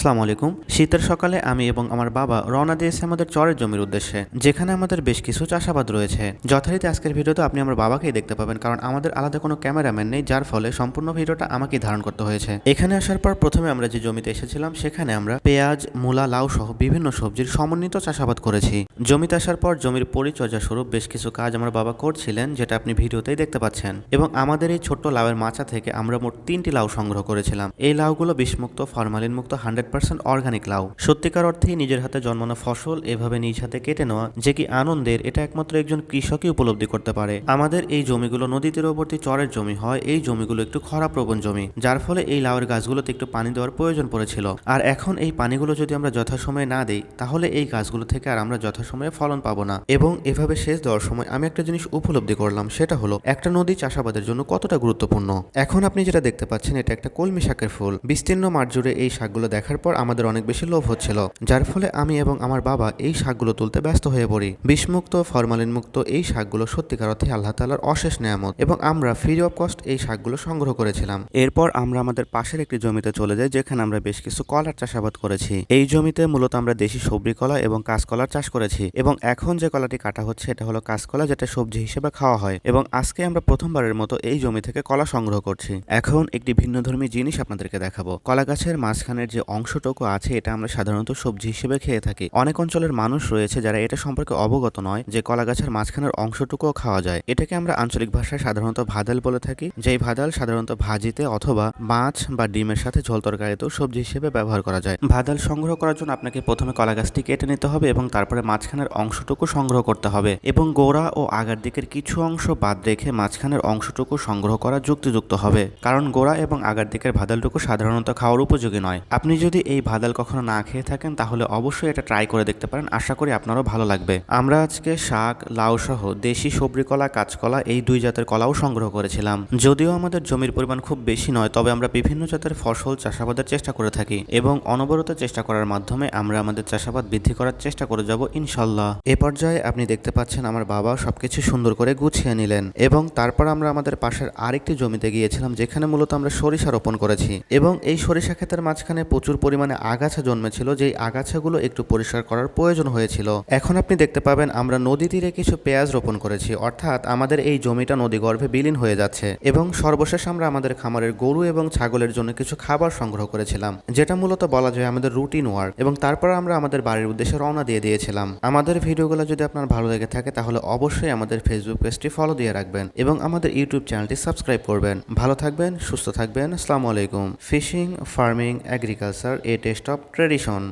আসসালামু আলাইকুম। শীতের সকালে আমি এবং আমার বাবা রওনা দিয়েছি আমাদের চরের জমির উদ্দেশ্যে, যেখানে আমাদের বেশ কিছু চাষাবাদ রয়েছে। যথারীতি আজকের ভিডিওতে আপনি আমার বাবাকেই দেখতে পাবেন, কারণ আমাদের আলাদা কোনো ক্যামেরাম্যান নেই, যার ফলে সম্পূর্ণ ভিডিওটা আমাকেই ধারণ করতে হয়েছে। এখানে আসার পর প্রথমে আমরা যে জমিতে এসেছিলাম, সেখানে আমরা পেঁয়াজ, মূলা, লাউ সহ বিভিন্ন সবজির সমন্বিত চাষাবাদ করেছি। জমিতে আসার পর জমির পরিচর্যা স্বরূপ বেশ কিছু কাজ আমার বাবা করছিলেন, যেটা আপনি ভিডিওতেই দেখতে পাচ্ছেন। এবং আমাদের এই ছোট্ট লাউয়ের মাচা থেকে আমরা মোট তিনটি লাউ সংগ্রহ করেছিলাম। এই লাউগুলো বিষমুক্ত ফরমালিন মুক্ত হান্ড্রেড পার্সেন্ট অর্গানিক লাউ। সত্যিকার অর্থেই নিজের হাতে জন্মানো ফসল এভাবে নিজ হাতে কেটে নেওয়া, যে কি আনন্দের, এটা একমাত্র একজন কৃষকই উপলব্ধি করতে পারে। আমাদের এই জমিগুলো নদী তীরবর্তী চরের জমি হয়, এই জমিগুলো একটু খরাপ্রবণ জমি, যার ফলে এই লাউয়ের গাছগুলোতে একটু পানি দেওয়ার প্রয়োজন পড়েছিল। আর এখন এই পানিগুলো যদি আমরা যথাসময়ে না দিই, তাহলে এই গাছগুলো থেকে আর আমরা যথাসময়ে ফলন পাবো না। এবং এভাবে সেচ দেওয়ার সময় আমি একটা জিনিস উপলব্ধি করলাম, সেটা হলো একটা নদী চাষাবাদের জন্য কতটা গুরুত্বপূর্ণ। এখন আপনি যেটা দেখতে পাচ্ছেন, এটা একটা কলমি শাকের ফুল। বিস্তীর্ণ মাঠ জুড়ে এই শাকগুলো দেখার পর আমাদের অনেক বেশি লোভ হচ্ছিল, যার ফলে আমি এবং আমার বাবা এই শাকগুলো তুলতে ব্যস্ত হয়ে পড়ি। বিষমুক্ত ফরমালিন মুক্ত এই শাকগুলো সত্যিকার অর্থে আল্লাহ তালার অশেষ নেয়ামত এবং আমরা ফ্রি অফ কস্ট এই শাকগুলো সংগ্রহ করেছিলাম। এরপর আমরা আমাদের পাশের একটি জমিতে চলে যাই, যেখানে আমরা বেশ কিছু কলার চাষাবাদ করেছি। এই জমিতে মূলত আমরা দেশি সবজি কলা এবং কাঁচকলার চাষ করেছি এবং এখন যে কলাটি কাটা হচ্ছে, এটা হলো কাঁচকলা যেটা সবজি হিসেবে খাওয়া হয় এবং আজকে আমরা প্রথমবারের মতো এই জমি থেকে কলা সংগ্রহ করছি। এখন একটি ভিন্নধর্মী জিনিস আপনাদেরকে দেখাবো। কলা গাছের মাঝখানের যে অংশটুকু আছে, এটা আমরা সাধারণত সবজি হিসেবে খেয়ে থাকি। অনেক অঞ্চলের মানুষ রয়েছে যারা এটা সম্পর্কে অবগত নয় যে কলা গাছের মাঝখানের অংশটুকুও খাওয়া যায়। এটাকে আমরা আঞ্চলিক ভাষায় সাধারণত ভাদাল বলে থাকি, যেই ভাদাল সাধারণত ভাজিতে অথবা মাছ বা ডিমের সাথে ঝোল তরকারিতেও সবজি হিসেবে ব্যবহার করা যায়। ভাদাল সংগ্রহ করার জন্য আপনাকে প্রথমে কলা গাছটি কেটে নিতে হবে এবং তারপরে মাঝখানের অংশটুকু সংগ্রহ করতে হবে এবং গোড়া ও আগার দিকের কিছু অংশ বাদ রেখে মাঝখানের অংশটুকু সংগ্রহ করা যুক্তিযুক্ত হবে। কারণ গোড়া এবং আগার দিকের ভাদালটুকু সাধারণত খাওয়ার উপযোগী নয়। আপনি যদি এই ভাদাল কখনো না খেয়ে থাকেন, তাহলে অবশ্যই এটা ট্রাই করে দেখতে পারেন। আশা করি আপনারও ভালো লাগবে। আমরা আজকে শাক, লাউ সহ দেশি সবরি কলা, কাঁচকলা এই দুই জাতের কলাও সংগ্রহ করেছিলাম। যদিও আমাদের জমির পরিমাণ খুব বেশি নয়, তবে আমরা বিভিন্ন জাতের ফসল চাষাবাদের চেষ্টা করে থাকি এবং অনবরত চেষ্টা করার মাধ্যমে আমরা আমাদের চাষাবাদ বৃদ্ধি করার চেষ্টা করে যাব, ইনশাল্লাহ। এ পর্যায়ে আপনি দেখতে পাচ্ছেন আমার বাবা সবকিছু সুন্দর করে গুছিয়ে নিলেন এবং তারপর আমরা আমাদের পাশের আরেকটি জমিতে গিয়েছিলাম, যেখানে মূলত আমরা সরিষা রোপণ করেছি। এবং এই সরিষা ক্ষেতের মাঝখানে প্রচুর পরিমাণে আগাছা জন্মেছিল, যেই আগাছাগুলো একটু পরিষ্কার করার প্রয়োজন হয়েছিল। এখন আপনি দেখতে পাবেন আমরা নদী তীরে কিছু পেঁয়াজ রোপণ করেছি, অর্থাৎ আমাদের এই জমিটা নদী গর্ভে বিলীন হয়ে যাচ্ছে। এবং সর্বশেষ আমরা আমাদের খামারের গরু এবং ছাগলের জন্য কিছু খাবার সংগ্রহ করেছিলাম, যেটা মূলত বলা যায় আমাদের রুটিন ওয়ার্ক। এবং তারপর আমরা আমাদের বাড়ির উদ্দেশ্যে রওনা দিয়ে দিয়েছিলাম। আমাদের ভিডিওগুলো যদি আপনার ভালো লেগে থাকে, তাহলে অবশ্যই আমাদের ফেসবুক পেজটি ফলো দিয়ে রাখবেন এবং আমাদের ইউটিউব চ্যানেলটি সাবস্ক্রাইব করবেন। ভালো থাকবেন, সুস্থ থাকবেন, আসসালামু আলাইকুম। Fishing farming agriculture a taste of tradition.